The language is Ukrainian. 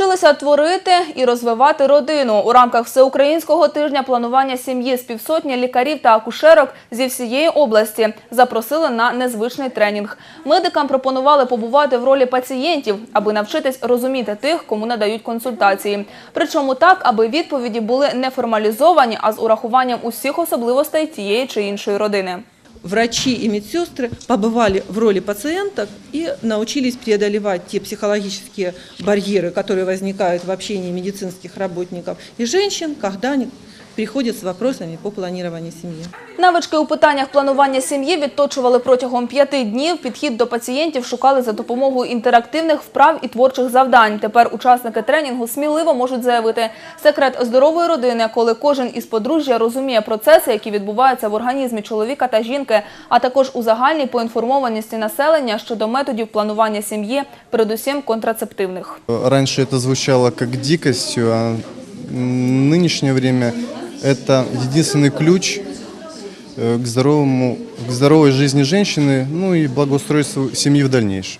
Вчилися творити і розвивати родину. У рамках всеукраїнського тижня планування сім'ї з півсотні лікарів та акушерок зі всієї області запросили на незвичний тренінг. Медикам пропонували побувати в ролі пацієнтів, аби навчитись розуміти тих, кому надають консультації. Причому так, аби відповіді були не формалізовані, а з урахуванням усіх особливостей тієї чи іншої родини врачи и медсестры побывали в роли пациенток и научились преодолевать те психологические барьеры, которые возникают в общении медицинских работников и женщин, когда они приходят с вопросами по планированию семьи. Навички у питаннях планування сім'ї відточували протягом п'яти днів. Підхід до пацієнтів шукали за допомогою інтерактивних вправ і творчих завдань. Тепер учасники тренінгу сміливо можуть заявити секрет здорової родини, коли кожен із подружжя розуміє процеси, які відбуваються в організмі чоловіка та жінки, а також у загальній поінформованості населення щодо методів планування сім'ї, передусім контрацептивних. Раньше это звучало как дикостью, а в нынешнее время это единственный ключ э, к, здоровому, к здоровой жизни женщины, ну и благоустройству семьи в дальнейшем.